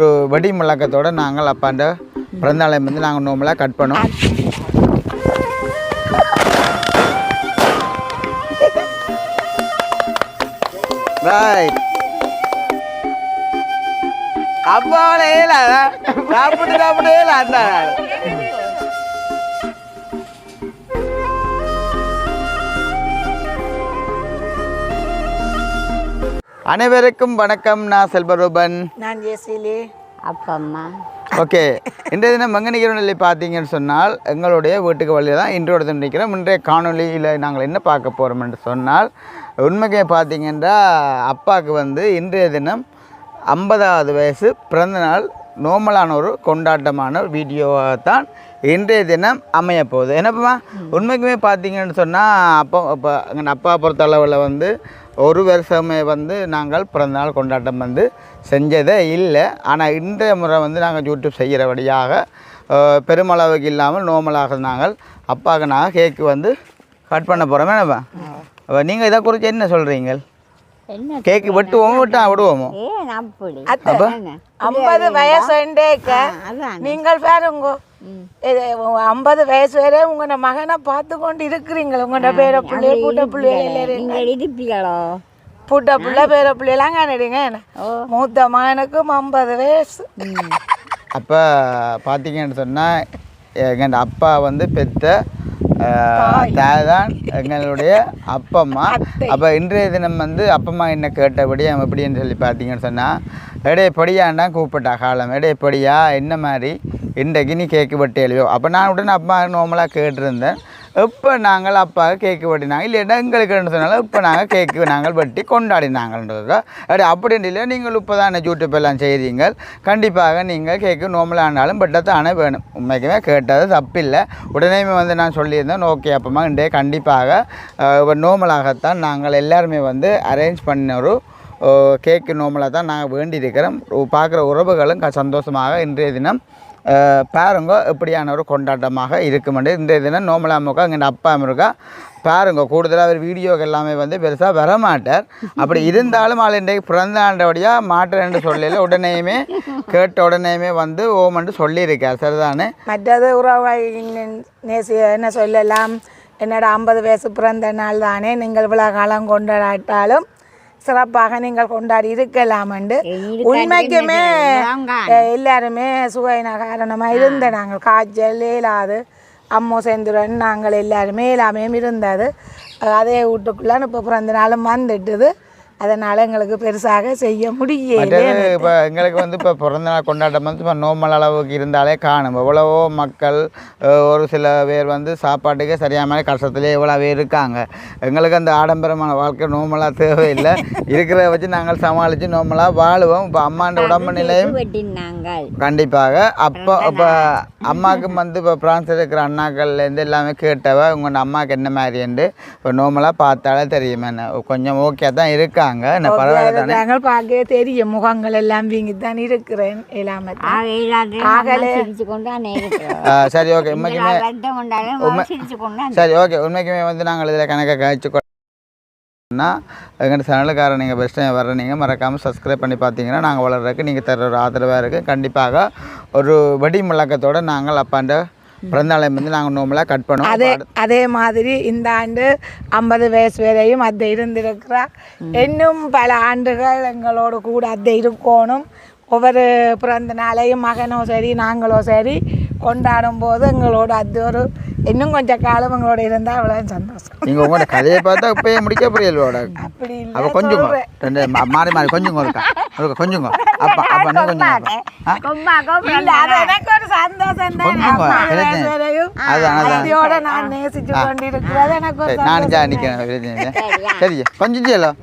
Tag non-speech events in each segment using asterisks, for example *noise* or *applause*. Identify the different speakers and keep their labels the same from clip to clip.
Speaker 1: ஒரு வெடி முழக்கத்தோட நாங்கள் அப்பாண்ட பிறந்தநாளை வந்து நாங்கள் நோம்பலாக கட் பண்ணோம். ரைட் அப்பாவோட சாப்பிட்டு சாப்பிட்டு அந்த அனைவருக்கும் வணக்கம். நான் செல்வரூபன்.
Speaker 2: நான் ஜெசிலி
Speaker 3: அப்பா அம்மா.
Speaker 1: ஓகே. இன்றைய தினம் மங்கனிக்கிறவனில் பார்த்தீங்கன்னு சொன்னால் எங்களுடைய வீட்டுக்கு வழியில் தான் இன்றோட தினம் நிற்கிறோம் இன்றைய காணொளியில் நாங்கள் என்ன பார்க்க போகிறோம் என்று சொன்னால் உண்மைக்கே பார்த்தீங்கன்னா அப்பாவுக்கு வந்து இன்றைய தினம் ஐம்பதாவது வயசு. பிறந்தநாள் நோமலான ஒரு கொண்டாட்டமான ஒரு வீடியோவாக தான் இன்றைய தினம் அமைய போகுது. என்னப்பா உண்மைக்குமே பார்த்தீங்கன்னு சொன்னால் அப்பா இப்போ எங்கள் அப்பா பொறுத்த அளவில் வந்து ஒரு வருஷமே வந்து நாங்கள் பிறந்தநாள் கொண்டாட்டம் வந்து செஞ்சதே இல்லை. ஆனால் இன்றைய முறை வந்து நாங்கள் யூடியூப் செய்கிறபடியாக பெருமளவுக்கு இல்லாமல் நோமலாக நாங்கள் அப்பாவுக்கு நாங்கள் கேக்கு வந்து கட் பண்ண போகிறோம் என்னப்பா? அப்போ நீங்கள் இதை குறித்து என்ன சொல்கிறீங்க
Speaker 3: என்ன
Speaker 1: கேக்கு வெட்டுவோமோ விட்டா விடுவோமோ?
Speaker 2: அத்தை ஐம்பது வயசுண்டேக்க
Speaker 3: அதான்.
Speaker 2: நீங்கள் பாருங்க. ஐம்பது வயசு வரை உங்களோட மகனை பார்த்து கொண்டு இருக்கிறீங்களா உங்களோட பேர பிள்ளைய பூட்ட பிள்ளைகள். பூட்ட பிள்ளை பேர பிள்ளைலாம் காணிடுங்க.
Speaker 3: ஓ.
Speaker 2: மூத்த மகனுக்கும் ஐம்பது வயசு.
Speaker 1: அப்போ பார்த்தீங்கன்னு சொன்னால் எங்கள் அப்பா வந்து பெத்த தாய். தான் எங்களுடைய அப்பம்மா. அப்போ இன்றைய தினம் வந்து அப்பம்மா என்ன கேட்டபடி அவன் எப்படின்னு சொல்லி பார்த்தீங்கன்னு சொன்னால் எடையப்படியாண்டா கூப்பிட்டா காலம். எடையப்படியா என்ன மாதிரி? இன்றைக்கு நீ கேக்கு வெட்டி எழுதியோ அப்போ நான் உடனே அப்பா நார்மலாக கேட்டிருந்தேன். இப்போ நாங்கள் அப்பாவுக்கு கேக்கு வெட்டினாங்க? இல்லைன்னா எங்களுக்கு என்ன சொன்னாலும் இப்போ நாங்கள் கேக்கு நாங்கள் வெட்டி கொண்டாடினாங்கன்றதுக்கா அப்படி அப்படின்னு இல்லை. நீங்கள் இப்போ தான் யூடியூப் எல்லாம் செய்கிறீங்க கண்டிப்பாக நீங்கள் கேக்கு நார்மலானாலும் பட்டத்தானே வேணும். உண்மைக்குமே கேட்டது தப்பில்லை. உடனே வந்து நான் சொல்லியிருந்தேன் ஓகே அப்பமா இன்றைய கண்டிப்பாக நார்மலாகத்தான் நாங்கள் எல்லாருமே வந்து அரேஞ்ச் பண்ண ஒரு கேக்கு நோமலாக தான் நாங்கள் வேண்டியிருக்கிறோம். பார்க்குற உறவுகளும் க- சந்தோஷமாக இன்றைய தினம் பாருங்க இப்படியான ஒரு கொண்டாட்டமாக இருக்குமெண்டு இந்த தினம் நோமலாமுக்கா எங்கள் அப்பா இருக்கா பாருங்க கூடுதலாக அவர் வீடியோக்கு எல்லாமே வந்து பெருசாக வரமாட்டார். அப்படி இருந்தாலும் ஆள் இன்றைக்கு பிறந்த ஆண்டபடியாக மாட்டேன்னு சொல்லல உடனேயுமே கேட்ட உடனேயுமே வந்து ஓமன்ட்டு சொல்லியிருக்கார். சரிதானே?
Speaker 2: மற்றது உறவாய் நேசி என்ன சொல்லலாம் என்னோட ஐம்பது வயசு பிறந்த நாள் தானே நீங்கள் விழா காலம் கொண்டாடாட்டாலும் சிறப்பாக நீங்கள் கொண்டாடி இருக்கலாம் என்று உண்மைக்குமே எல்லாருமே சுவையின காரணமாக இருந்த நாங்கள் காய்ச்சல் இயலாது அம்மோ செந்துரன் நாங்கள் எல்லாருமே எல்லாமே இருந்தது. அதே வீட்டுக்குள்ளான இப்போ பிறந்த நாளும் வந்துட்டுது. அதனால் எங்களுக்கு பெருசாக செய்ய முடியல
Speaker 1: இப்போ எங்களுக்கு வந்து இப்போ பிறந்த நாள் கொண்டாட்டம் வந்து இப்போ நோமல் அளவுக்கு இருந்தாலே காணும். எவ்வளவோ மக்கள் ஒரு சில பேர் வந்து சாப்பாட்டுக்கே சரியான மாதிரி கஷ்டத்துலேயே எவ்வளோ பேர் இருக்காங்க. எங்களுக்கு அந்த ஆடம்பரமான வாழ்க்கை நோமலாக தேவையில்லை. இருக்கிறத வச்சு நாங்கள் சமாளித்து நோமலாக வாழுவோம். இப்போ அம்மாண்ட உடம்பு நிலையும் கண்டிப்பாக. அப்போ இப்போ அம்மாவுக்கு வந்து இப்போ பிரான்ஸ் இருக்கிற அண்ணாக்கள்லேருந்து எல்லாமே கேட்டவ உங்கள் அம்மாவுக்கு என்ன மாதிரின்ட்டு இப்போ நோமலாக பார்த்தாலே தெரியும். என்ன கொஞ்சம் ஓகே தான் இருக்காங்க. என்ன பரவாயில்ல
Speaker 2: நாங்கள் பார்க்கவே தெரியும். முகங்கள் எல்லாம் வீங்கி தான் இருக்கிறேன் எல்லாமே *laughs*
Speaker 1: சரி ஓகே. உண்மைக்குமே சரி ஓகே. உண்மைக்குமே வந்து நாங்கள் இதில் கணக்கை கழிச்சு எங்கள் சேனலுக்கார நீங்கள் பெஸ்ட் டைம் வர நீங்கள் மறக்காமல் சப்ஸ்கிரைப் பண்ணி பார்த்தீங்கன்னா நாங்கள் வளர்றதுக்கு நீங்கள் தர ஒரு ஆதரவாக இருக்குது கண்டிப்பாக ஒரு வெடி முழக்கத்தோடு நாங்கள் அப்பாண்ட பிறந்தநாளை வந்து நாங்கள் நோம்பலாக கட் பண்ணுவோம்
Speaker 2: அதே அதே மாதிரி இந்த ஆண்டு ஐம்பது வயசு வரையும் அத்தை இருந்திருக்கிறா. இன்னும் பல ஆண்டுகள் எங்களோட கூட அத்தை இருக்கணும். ஒவ்வொரு பிறந்த நாளையும் மகனோ சரி நாங்களோ சரி கொண்டாடும் போது எங்களோட அது ஒரு இன்னும் கொஞ்சம் காலம் எங்களோட இருந்தால் அவ்வளோ சந்தோஷம்.
Speaker 1: நீங்கள் உங்களோட கதையை பார்த்தா இப்போயே முடிக்க புரியலோட. *laughs*
Speaker 2: அப்படி இல்லை
Speaker 1: அப்போ கொஞ்சம் ரெண்டு மாறி மாறி கொஞ்சம் இருக்கா இருக்கா கொஞ்சம் அப்பா அப்பா கொஞ்சம்
Speaker 2: சந்தோஷம் தான் நான் நேசிச்சு கொண்டிருக்கிறது எனக்கு ஒரு
Speaker 1: சரி நானும் ஜா நிற்கிறேன் சரி கொஞ்சம் செய்யலாம்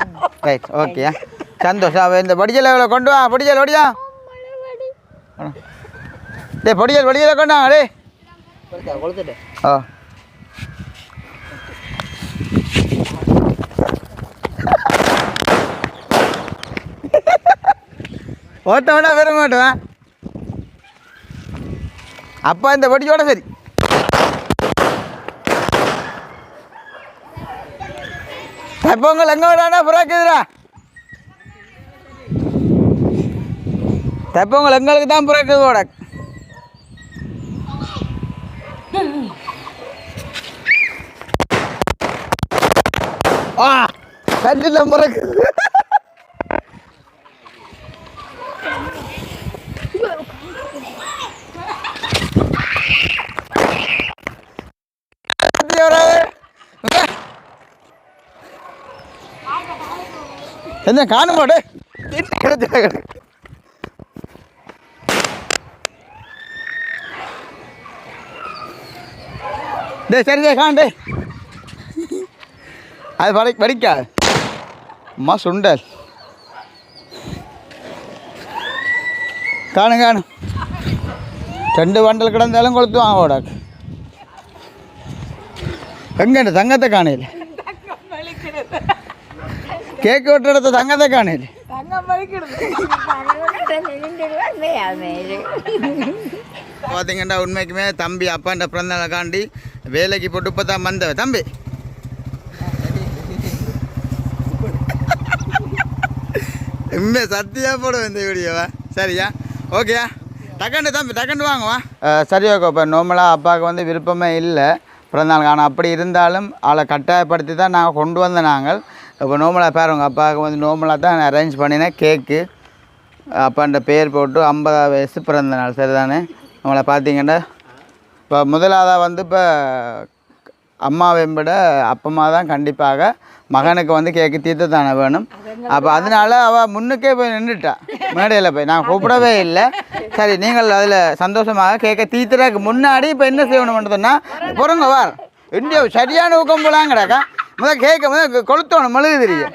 Speaker 1: ரைட் ஓகே சந்தோஷம். அவ இந்த இவ்வளோ கொண்டு வா? படிக்கல் படியா? டேய் படிக்கல் படிக்கல கொண்டு டேய். ஓ ஓட்ட வேணா வர மாட்டேன் அப்பா இந்த படியோட சரி. தைப்பொங்கல் எங்கே விடானா புறாக்குதுரா தைப்பொங்கல் எங்களுக்கு தான் பிறக்குது ஓட ஆ கட்டில் பிறக்குது கட்டி வராது. என்ன காணுமாடு மாட்டே டே சரி சரி காண் அது படை வடிக்காது அம்மா சுண்டல். காணும் காணும் ரெண்டு வண்டல் கிடந்தாலும் கொளுத்து வாங்க ஓடாக்கு. எங்க தங்கத்தை காணையில் வெட்ட இடத்த தங்கத்தை காணையில் பார்த்தீங்கன்னா உண்மைக்குமே தம்பி அப்பாண்ட பிறந்தநாளை காண்டி வேலைக்கு போட்டு இப்போ தான் வந்தவ தம்பி உண்மை சத்தியா போடுவேன் இந்த வீடியோவா சரியா ஓகேயா டக்கண்டு தம்பி டக்கண்டு வாங்குவா சரி ஓகே இப்போ நார்மலாக அப்பாவுக்கு வந்து விருப்பமே இல்லை பிறந்தநாள் ஆனால் அப்படி இருந்தாலும் அவளை கட்டாயப்படுத்தி தான் நாங்கள் கொண்டு வந்த நாங்கள் இப்போ நோமுலா பேர் உங்கள் அப்பாவுக்கு வந்து நோமலாக தான் அரேஞ்ச் பண்ணினேன் கேக்கு அப்பான்ற பேர் போட்டு ஐம்பதாவது வயசு பிறந்த நாள் சரிதானே? நம்மளை பார்த்தீங்கன்னா இப்போ முதலாவதாக வந்து இப்போ அம்மாவை விட அப்பம்மா தான் கண்டிப்பாக மகனுக்கு வந்து கேக்கு தீர்த்து தானே வேணும். அப்போ அதனால அவள் முன்னுக்கே போய் நின்றுட்டா. மேடையில் போய். நான் கூப்பிடவே இல்லை. சரி நீங்கள் அதில் சந்தோஷமாக கேட்க தீர்த்துறதுக்கு முன்னாடி இப்போ என்ன செய்யணும் சொன்னால் பொறுங்க வார். இந்தியா சரியான ஊக்கம் போலாங்கடாக்கா. முதல் கேட்க முதல் கொளுத்தோணும் மெழுகு தெரியும்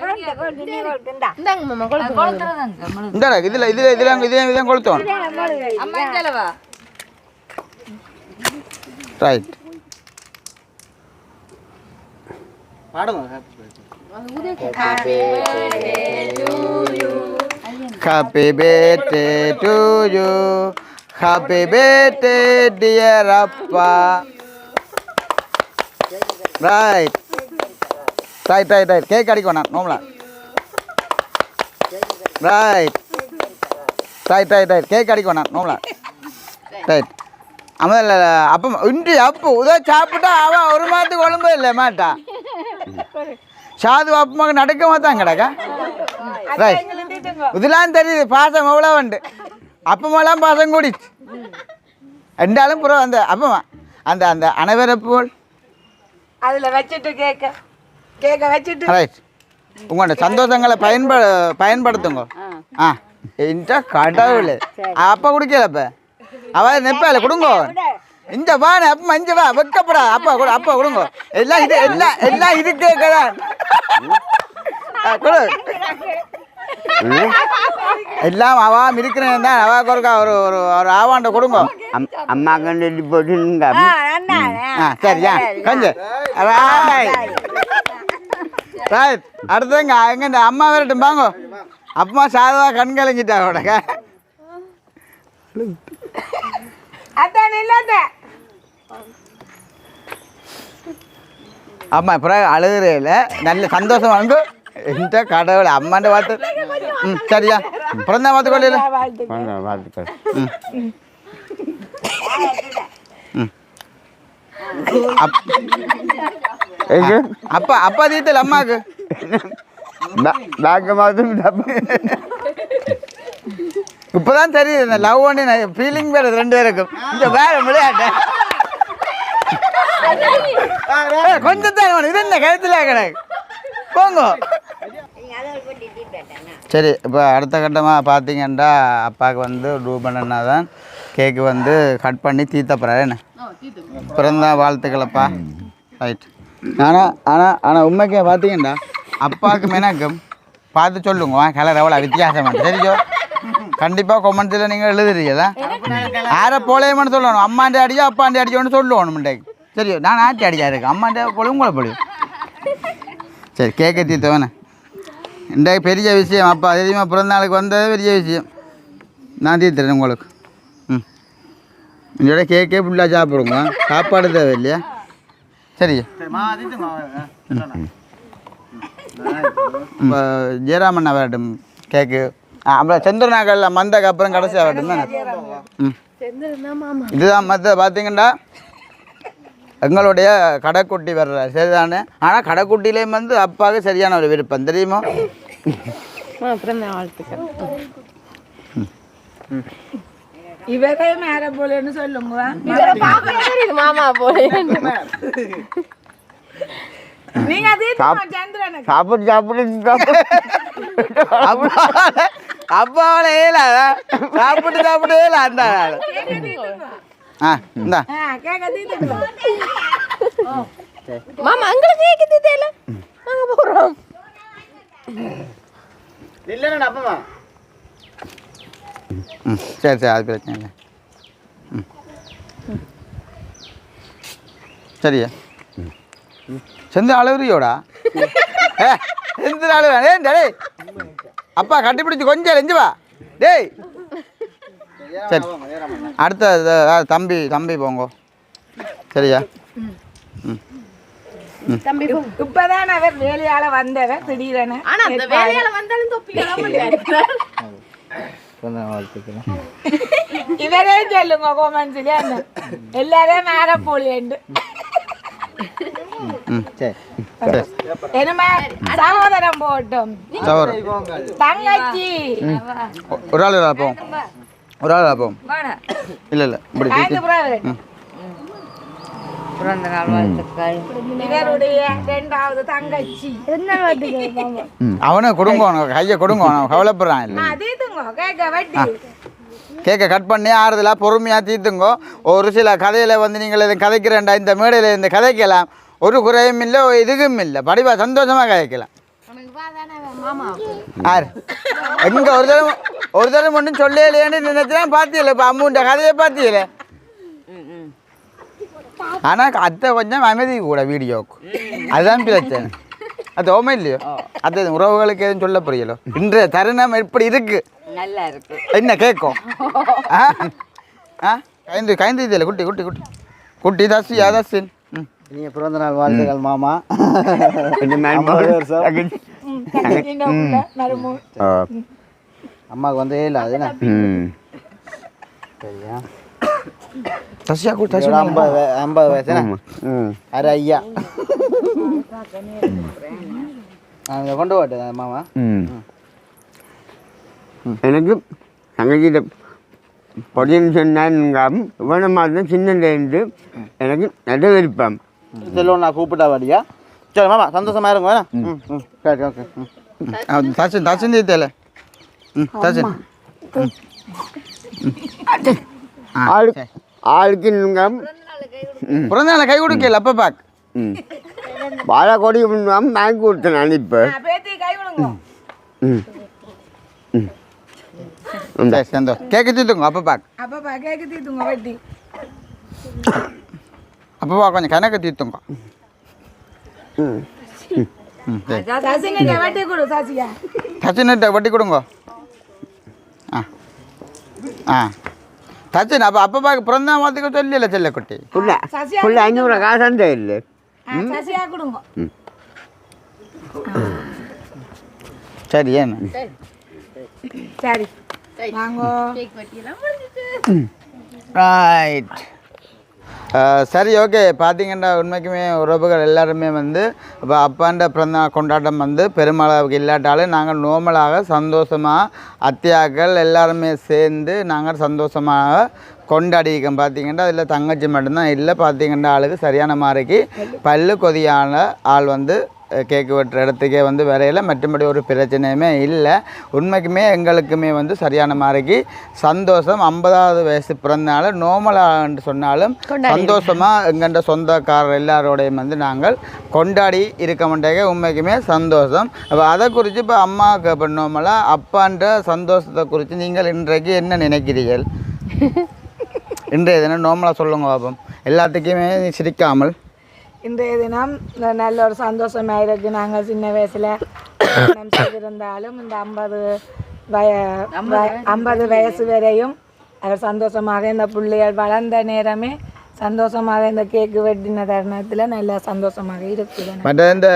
Speaker 1: இந்தடா இதில் இதில் இதில் இதில் இதில் கொளுத்தோணும். Right to you. Happy birthday, dear Appa. Right. Right right right cake அடிக்கும் நான் நோமலா right right right right cake அடிக்கும் நான் நோமலா ரைட் அவன் அப்போ இன்றி அப்போ. உதவ சாப்பிட்டா அவன் ஒரு மாதத்துக்கு குழம்பு இல்லை மாட்டா. சாது அப்பமாக நடக்க மாட்டான் கிடக்கா? ரைட் இதெல்லாம் தெரியுது. பாசம் எவ்வளோ உண்டு. அப்பமெல்லாம் பாசம் கூடிச்சு. ரெண்டாலும் புறம் அந்த அப்பமா. அந்த அந்த அனைவரை
Speaker 2: அதில் வச்சுட்டு கேட்க கேக்க வச்சுட்டு.
Speaker 1: ரைட் உங்களோட சந்தோஷங்களை பயன்ப பயன்படுத்துங்க. ஆ. இந்த கடவுள். அப்பா குடிக்கல அப்ப. அவ நெப்பால கொடுங்க. இந்த வா அப்பா இங்க வா வெக்கப்படா. அப்பா கொடு அப்பா கொடுங்க. எல்லாம் இது எல்லாம் எல்லாம் இது கேட்கலாம் கொடு. எல்லாம் அவாம் இருக்கிறேன் தான். அவாக்கு ஒருக்கா ஒரு ஒரு ஒரு ஆவாண்ட கொடுங்க.
Speaker 4: அம்மா கண்டு போட்டுங்க
Speaker 1: ஆ சரியா கொஞ்சம் ரைட் ரைட் அடுத்தங்க எங்க இந்த அம்மா வரட்டும் வாங்க அம்மா சாதா கண்
Speaker 2: அதான் இல்லாத
Speaker 1: அம்மா பிறகு அழுகிறேல நல்ல சந்தோஷம் வாங்க இந்த கடவுள் அம்மாண்ட பார்த்து ம் சரியா? பிறந்தா பார்த்து கொள்ளையில
Speaker 4: வாழ்த்துக்கள்.
Speaker 1: அப் அப்பா அப்பா தீத்தல் அம்மாவுக்கு
Speaker 4: பேக்க மாதம்
Speaker 1: இப்போதான் தெரியுது இந்த லவ் ஒன்று ஃபீலிங் வேறு ரெண்டு பேருக்கும். இந்த வேற விளையாட்டு. கொஞ்சம் தான். இது என்ன கழுத்துல கிடக்கு போங்க. சரி இப்போ அடுத்த கட்டமாக பார்த்தீங்கன்னா அப்பாவுக்கு வந்து ரூபன் அண்ணா தான் கேக்கு வந்து கட் பண்ணி தீத்த போகிறாரு என்ன? பிறந்த வாழ்த்துக்களப்பா. ரைட் ஆனால் ஆனால் ஆனால் உண்மைக்கே பார்த்தீங்கன்னா அப்பாவுக்கு மெனக்கும் பார்த்து சொல்லுங்க கலர் எவ்வளோ வித்தியாசமாக தெரிஞ்சோ கண்டிப்பாக கொமெண்ட்ஸில் நீங்கள் எழுதுறீங்களா? யாரை போலையமான்னு சொல்லணும். அம்மாண்ட அடிச்சா அப்பாண்ட அடிச்சோன்னு சொல்லுவோம் முண்டைக்கு சரி நான் ஆட்டி அடிச்சா இருக்கு அம்மாண்ட பொழுது உங்களை பொழுது சரி கேட்க தீர்த்தவனே இந்த பெரிய விஷயம் அப்பா. அதிகமாக பிறந்த நாளுக்கு வந்தது பெரிய விஷயம். நான் தீர்த்துறேன் உங்களுக்கு. இதோட கேக்கே ஃபுல்லாக சாப்பிடுங்க. சாப்பாடு தேவை இல்லையா சரி ஜெயராமண்ணா வரட்டும் கேக்கு அப்புறம் சந்திரநாகல்ல மந்தக்கு அப்புறம் கடைசியாக வரட்டும் தானே? ம். இதுதான் மற்ற பார்த்தீங்கன்னா எங்களுடைய கடைக்குட்டி வர்ற சரிதானே? ஆனால் கடைக்குட்டியிலேயும் வந்து அப்பாவுக்கு சரியான ஒரு விருப்பம் தெரியுமா?
Speaker 2: இவரே மேல போலன்னு சொல்லுங்க
Speaker 5: மாமா போல
Speaker 2: நீங்க அதே சந்திரனுக்கு
Speaker 4: சாப்பிட்டு சாப்பிட்டு சாப்பிட்டு
Speaker 1: ஏலா அந்த. ஆ இந்தா.
Speaker 5: மாமா அங்கே கேக்குது நாங்க போறோம்
Speaker 1: ம் சரி சரி அது பிரச்சனை இல்லை. ம். சரியா செந்து அழுகுறியோடா ஏ செந்து அழுவா ஏன் டேய் அப்பா கட்டிப்பிடிச்சு கொஞ்சம் லெஞ்சு வா. டேய். சரி அடுத்த தம்பி தம்பி போங்க. சரியா?
Speaker 2: இப்பதான் அவர் வேலையால வந்தவர் திடீரென.
Speaker 5: ஆனா அந்த வேலையால வந்தாலும் தொப்பிக்கலாம் முடியாது
Speaker 2: இவரே சொல்லுங்க கோமன்ஸ்ல எல்லாரும் மேல என்னமா சகோதரம் போட்டும்
Speaker 1: சவர்
Speaker 2: தங்கச்சி
Speaker 1: ஒரு ஆள் ஒரு ஆள் இல்லை இல்லை
Speaker 3: பிறந்த நாள் வாழ்த்துக்கள்.
Speaker 2: இவருடைய இரண்டாவது தங்கச்சி.
Speaker 1: ம் அவனை கொடுங்க கையை கொடுங்க அவன் கவலைப்படுறான் இல்லை
Speaker 2: அதீதுங்க கேட்க வட்டி.
Speaker 1: கேக்கை கட் பண்ணி ஆறுதலாக பொறுமையாக தீர்த்துங்கோ. ஒரு சில கதையில் வந்து நீங்கள் இதை கதைக்கிறேன்டா இந்த மேடையில் இந்த கதைக்கலாம். ஒரு குறையும் இல்லை இதுக்கும் இல்லை. படிவா சந்தோஷமாக கதைக்கலாம். யார் எங்க ஒரு தடவை ஒரு தடவை மட்டும் சொல்லலையேன்னு நினைச்சேன் பார்த்தியல இப்போ அம்முண்ட கதையை பார்த்தியல ஆனால் அத்தை கொஞ்சம் அமைதி கூட வீடியோவுக்கு அதுதான் பிரச்சனை அது ஓமை இல்லையோ அது உறவுகளுக்கு எதுவும் சொல்ல புரியலோ இன்றைய தருணம் எப்படி இருக்கு
Speaker 3: நல்லா இருக்கு
Speaker 1: என்ன கேட்கும் ஆ ஆ கைந்து கைந்து இதில் குட்டி குட்டி குட்டி குட்டி தாசி யாதாசின்
Speaker 6: இனிய பிறந்த நாள் வாழ்த்துக்கள் மாமா. அம்மாவுக்கு வந்தே இல்லை அது என்ன
Speaker 4: ம்
Speaker 6: சரியா
Speaker 1: தசியா கூட்டி
Speaker 6: இதோட ஐம்பது ஐம்பது வயசு அரை ஐயா. நான் இதை கொண்டு போட்டேன் மாமா.
Speaker 4: ம். எனக்கு தங்கச்சிட்ட பொடியன்னு சொன்னாங்க வேணமாக தான் சின்னலேருந்து எனக்கு நல்ல விருப்பம்.
Speaker 6: செல்வம் நான் கூப்பிட்டா வாடியா சரி மாமா சந்தோஷமா இருங்க வேணா. ம். ம் சரி ஓகே ம்.
Speaker 1: தசின் தசின் தீத்தல ம் தசின்.
Speaker 4: ஆளு ஆளுக்கு நீங்கள்
Speaker 1: பிறந்த நாளை கை கொடுக்கல அப்போ பாக்
Speaker 4: வாழை கொடி பேங்க் கொடுத்தேன் நான் இப்போ.
Speaker 1: சரி சந்தோஷம் கேட்க தீத்துங்க அப்போ பாக்
Speaker 2: அப்பப்பா கேக்கு தீத்துங்க வட்டி.
Speaker 1: அப்போ பா கொஞ்சம் கணக்கு தீத்துங்க
Speaker 2: சசிங்க வட்டி
Speaker 1: கொடுங்க. ஆ. ஆ. தச்சின் அப்போ அப்போ பாக்கு பிறந்த மாத்துக்கு சொல்லல செல்லக்குட்டி
Speaker 4: புள்ள
Speaker 2: சசியா
Speaker 4: புள்ள அஞ்சூறு காசாண்டே இல்லை
Speaker 2: ஆ,
Speaker 1: சரி ஓகே. பார்த்தீங்கன்னா உண்மைக்குமே உறவுகள் எல்லாருமே வந்து இப்போ அப்பாண்ட பிறந்த கொண்டாட்டம் வந்து பெருமளவுக்கு இல்லாட்டாலும் நாங்கள் நோமலாக சந்தோஷமாக அத்தியாக்கள் எல்லாருமே சேர்ந்து நாங்கள் சந்தோஷமாக கொண்டாடிக்கோம் பார்த்தீங்கன்னா அதில் தங்கச்சி மட்டும்தான் இல்லை பார்த்தீங்கன்னா ஆளுக்கு சரியான மாதிரிக்கு பல்லு கொதியான ஆள் வந்து கேக்கு வெட்டுற இடத்துக்கே வந்து வரையில மற்றபடி ஒரு பிரச்சனையுமே இல்லை. உண்மைக்குமே எங்களுக்குமே வந்து சரியான மாதிரிக்கு சந்தோஷம். ஐம்பதாவது வயசு பிறந்தனால நோமலான்னு சொன்னாலும் சந்தோஷமாக எங்கள்கிட்ட சொந்தக்காரர் எல்லாரோடையும் வந்து நாங்கள் கொண்டாடி இருக்க மாட்டேங்க. உண்மைக்குமே சந்தோஷம். அப்போ அதை குறித்து இப்போ அம்மாவுக்கு இப்போ நோமலாக அப்பான்ற சந்தோஷத்தை குறித்து நீங்கள் இன்றைக்கு என்ன நினைக்கிறீர்கள்? *laughs* இன்றைய தினம் நோமலாக சொல்லுங்க பாப்போம் எல்லாத்துக்குமே சிரிக்காமல்.
Speaker 2: இன்றைய தினம் இந்த நல்ல ஒரு சந்தோஷமாக இருக்கு நாங்கள் சின்ன வயசில் செய்திருந்தாலும் இந்த ஐம்பது வய ஐம்பது வயசு வரையும் அவர் சந்தோஷமாக இந்த பிள்ளைகள் வளர்ந்த நேரமே சந்தோஷமாக இந்த கேக்கு வெட்டின தருணத்தில் நல்லா சந்தோஷமாக இருக்குது
Speaker 1: மற்ற இந்த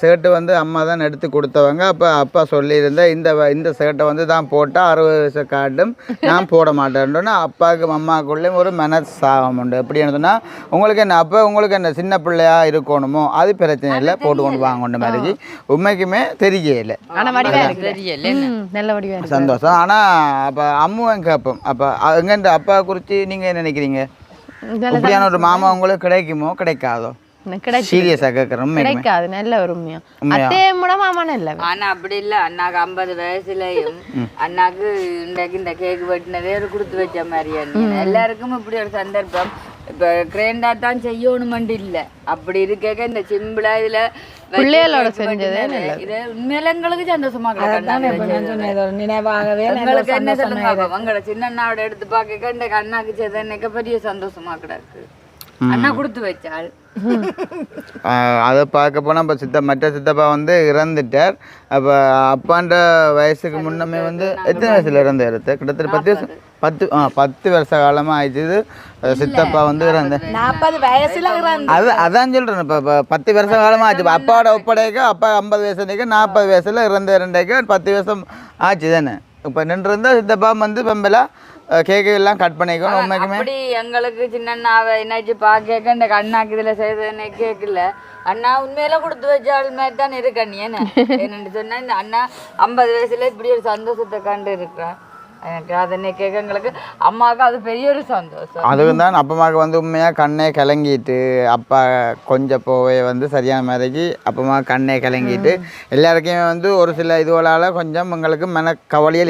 Speaker 1: ஷர்ட்டு வந்து அம்மா தான் எடுத்து கொடுத்தவங்க. அப்போ அப்பா சொல்லியிருந்தேன் இந்த வ- இந்த ஷர்ட்டை வந்து தான் போட்டால் அறுபது வயசு காட்டும். நான் போட மாட்டேன்றோன்னா அப்பாவுக்கும் அம்மாக்குள்ளேயும் ஒரு மனசாகம் உண்டு. எப்படின்னு சொன்னால் உங்களுக்கு என்ன அப்போ உங்களுக்கு என்ன சின்ன பிள்ளையா இருக்கணுமோ அது பிரச்சனை இல்லை. போட்டு கொண்டு வாங்கன்ற மாதிரி உண்மைக்குமே தெரியல
Speaker 7: ஆனா வடிவா இருக்கு
Speaker 3: தெரியல
Speaker 7: ம், நல்ல வடிவா இருக்கு
Speaker 1: சந்தோஷம். ஆனால் அப்போ அம்முவன் கேட்போம். அப்போ எங்கேன்ற அப்பா குறித்து நீங்கள் என்ன நினைக்கிறீங்க? இப்படியான ஒரு மாமா உங்களுக்கு கிடைக்குமோ கிடைக்காதோ?
Speaker 7: கிடைக்காது. நல்ல ஒரு உண்மையா?
Speaker 1: உண்மையா?
Speaker 7: அத்தே முடமாமான இல்ல
Speaker 3: ஆனா அப்படி இல்ல. அண்ணாக்கு ஐம்பது வயசுலயும் அண்ணாக்கு இன்றைக்கு இந்த கேக் வெட்டினதே ஒரு கொடுத்து வச்ச மாதிரியா எல்லாருக்கும் இப்படி ஒரு சந்தர்ப்பம். இப்ப கிரேண்டா தான் செய்யணுமெண்டு இல்ல. அப்படி இருக்க இந்த சிம்பிளா இதுல
Speaker 7: பிள்ளைகளோட
Speaker 3: cake
Speaker 7: செஞ்சதே
Speaker 3: வெட்டினது, இது? உண்மையில எங்களுக்கு சந்தோஷமா
Speaker 2: அதான் இப்போ நான்
Speaker 3: கிடக்கு
Speaker 2: சொன்னேன் இது ஒரு நினைவாகவே
Speaker 3: என்ன சொல்லுங்க உங்களோட சின்ன அண்ணாவோட எடுத்து பார்க்க இந்த அண்ணாக்கு செய்த பெரிய சந்தோஷமா கிடக்கு? அண்ணா கொடுத்து வச்சாள்.
Speaker 1: அதை பார்க்க போனால் இப்போ சித்த மற்ற சித்தப்பா வந்து இறந்துட்டார். அப்போ அப்பான்ற வயசுக்கு முன்னமே வந்து எத்தனை வயசுல இறந்து இறந்து கிட்டத்தட்ட பத்து வருஷம் பத்து ஆ பத்து வருஷ காலமாக ஆயிடுச்சு சித்தப்பா வந்து இறந்து
Speaker 2: நாற்பது வயசுல
Speaker 1: அது அதான் சொல்கிறேன் இப்போ இப்போ பத்து வருஷ காலமாக ஆச்சு. அப்பாவோட ஒப்படைக்க அப்பா ஐம்பது வயசு நாற்பது வயசில் இறந்து இரண்டைக்கு பத்து வருஷம் ஆச்சு தானே? இப்போ நின்றுருந்தா சித்தப்பா வந்து பெம்பலா கேக்கு எல்லாம் கட் பண்ணிக்கணும் உண்மைக்குமே.
Speaker 3: அப்படி எங்களுக்கு சின்ன என்னாச்சு பாக்க இந்த அண்ணாக்கு இதுல செய்ததுன்னு கேட்கல அண்ணா உண்மையில கொடுத்து வச்ச ஆள் மாதிரி தான் இருக்க நீ என்ன? *laughs* என்னன்னு சொன்னா இந்த அண்ணா ஐம்பது வயசுல இப்படி ஒரு சந்தோஷத்தை கண்டு இருக்கிறான். எனக்கு அதனை கேட்க எங்களுக்கு அம்மாவுக்கு அது பெரிய ஒரு சந்தோஷம்.
Speaker 1: அதுவும் தான் அப்பமாக்கு வந்து உண்மையாக கண்ணே கலங்கிட்டு அப்பா கொஞ்சம் போவே வந்து சரியான மாதிரிக்கு அப்பமா கண்ணே கலங்கிட்டு எல்லாருக்குமே வந்து ஒரு சில இதுகளால் கொஞ்சம் எங்களுக்கு மன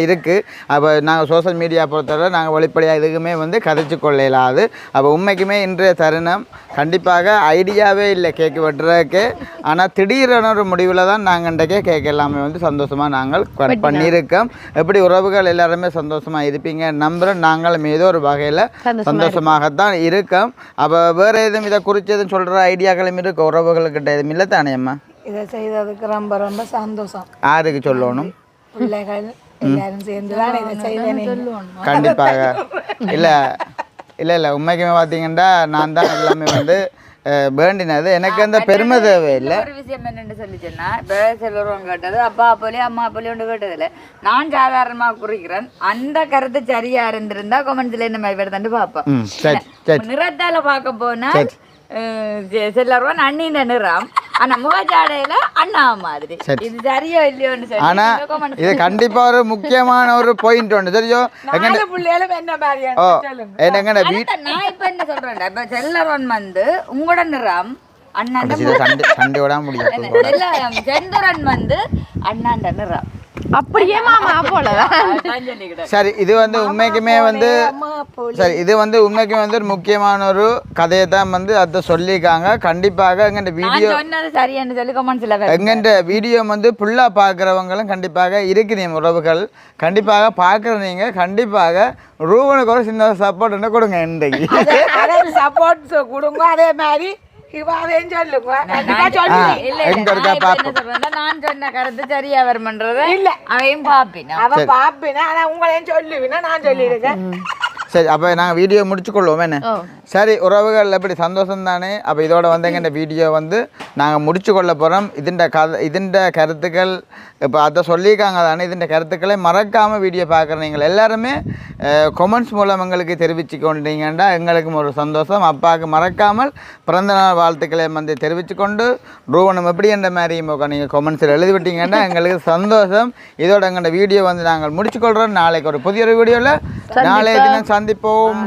Speaker 1: இருக்குது அப்போ நாங்கள் சோஷியல் மீடியா பொறுத்தவரை நாங்கள் வெளிப்படையாக இதுக்குமே வந்து கதைச்சு கொள்ள இயலாது அப்போ உண்மைக்குமே இன்றைய தருணம் கண்டிப்பாக ஐடியாவே இல்லை கேக்கு வெட்டுறதுக்கு. ஆனால் திடீரென ஒரு முடிவில் தான் நாங்கள் இன்றைக்கே கேக் எல்லாமே வந்து சந்தோஷமாக நாங்கள் பண்ணியிருக்கோம். எப்படி உறவுகள் எல்லாருமே சந்தோஷமாக இருப்பீங்க. நம்புகிறோம் நாங்களும் ஏதோ ஒரு வகையில்
Speaker 7: சந்தோஷமா
Speaker 1: சந்தோஷமாகத்தான் இருக்கோம். அப்போ வேறு எதுவும் இதை குறித்து எதுவும் சொல்கிற ஐடியாக்களும் இருக்கு? உறவுகள்கிட்ட எதுவும்? இல்லை தானே அம்மா?
Speaker 2: இதை செய்ததுக்கு ரொம்ப ரொம்ப சந்தோஷம்.
Speaker 1: யாருக்கு சொல்லணும்.
Speaker 2: பிள்ளைகள் எல்லாரும் சேர்ந்து தான் இதை செய்தேன்.
Speaker 1: கண்டிப்பாக. இல்லை இல்லை இல்லை. உண்மைக்குமே பார்த்தீங்கன்னா நான் தான் எல்லாமே வந்து வேண்டினது. எனக்கு அந்த பெருமை தேவையில்லை.
Speaker 3: ஒரு விஷயம் என்னன்னு சொல்லிச்சேன்னா இப்போ செல்வரம் கேட்டது அப்பா போலயே அம்மா போலயே ஒன்று கேட்டதில்ல. நான் சாதாரணமா குறிக்கிறேன். அந்த கருத்து சரியா இருந்திருந்தா கொமெண்ட்ஸ்ல என்ன மாதிரி
Speaker 1: சரி சரி.
Speaker 3: நிறத்தால பார்க்க போனா செல்லருவன் அண்ணின நிறம். ஆனா முகஜாடையில அண்ணா மாதிரி. இது சரியோ இல்லையோன்னு சொல்லி
Speaker 1: ஆனா இது கண்டிப்பா ஒரு முக்கியமான ஒரு பாயிண்ட் ஒன்று தெரியும் எங்க
Speaker 2: பிள்ளைகளும் என்ன மாதிரியா
Speaker 1: ஓ என்னங்க
Speaker 3: நான் இப்ப என்ன சொல்றேன்டா இப்ப செல்லவன் வந்து உங்களோட நிறம் அண்ணாண்ட
Speaker 1: சண்டை சண்டை விடாம முடியும்
Speaker 3: செல்ல செந்தூரன் வந்து அண்ணாண்ட நிறம்.
Speaker 7: அப்படியே மாமா போலதான்.
Speaker 1: சரி இது வந்து உண்மைக்குமே வந்து சரி இது வந்து உண்மைக்குமே வந்து ஒரு முக்கியமான ஒரு கதையை தான் வந்து அதை சொல்லியிருக்காங்க. கண்டிப்பாக எங்க
Speaker 3: நான்
Speaker 1: வீடியோ
Speaker 3: சொன்னது சரியான்னு சொல்லி கமெண்ட்ஸ்ல
Speaker 1: எங்கன்ற வீடியோ வந்து ஃபுல்லாக பார்க்குறவங்களும் கண்டிப்பாக இருக்கிறீங்க உறவுகள். கண்டிப்பாக பார்க்குற நீங்கள் கண்டிப்பாக ரூபனுக்கு ஒரு சின்ன சப்போர்ட் ஒன்று கொடுங்க இன்றைக்கு.
Speaker 2: சப்போர்ட் கொடுங்க அதே மாதிரி
Speaker 3: நான் சொன்ன கருத்து சரியா வருமன்றத
Speaker 2: இல்ல.
Speaker 3: அவையும் பாப்பினா.
Speaker 2: அவ பாப்பினா ஆனா உங்களையும் சொல்லுவினா நான் சொல்லியிருக்கேன்
Speaker 1: சரி அப்போ நாங்கள் வீடியோ முடிச்சுக்கொள்வோம் என்ன? சரி உறவுகள் எப்படி? சந்தோஷம் தானே அப்போ இதோட வந்தங்க இந்த வீடியோ வந்து நாங்கள் முடிச்சு கொள்ள போகிறோம் இதுண்ட கதை இதுண்ட கருத்துக்கள் இப்போ அதை சொல்லியிருக்காங்க தானே இதுண்ட கருத்துக்களை மறக்காமல் வீடியோ பார்க்குற நீங்கள் எல்லாருமே கொமெண்ட்ஸ் மூலம் எங்களுக்கு தெரிவிச்சு கொண்டீங்கன்னா எங்களுக்கும் ஒரு சந்தோஷம். அப்பாவுக்கு மறக்காமல் பிறந்தநாள் வாழ்த்துக்களை வந்து தெரிவித்து கொண்டு ரூவனம் எப்படி என்ற மாதிரி நீங்கள் கொமெண்ட்ஸில் எழுதி விட்டீங்கன்னா எங்களுக்கு சந்தோஷம். இதோட எங்களோட வீடியோ வந்து நாங்கள் முடிச்சுக்கொள்கிறோம் நாளைக்கு ஒரு புதிய ஒரு வீடியோவில் நாளைய தினம் சந்திப்போம்.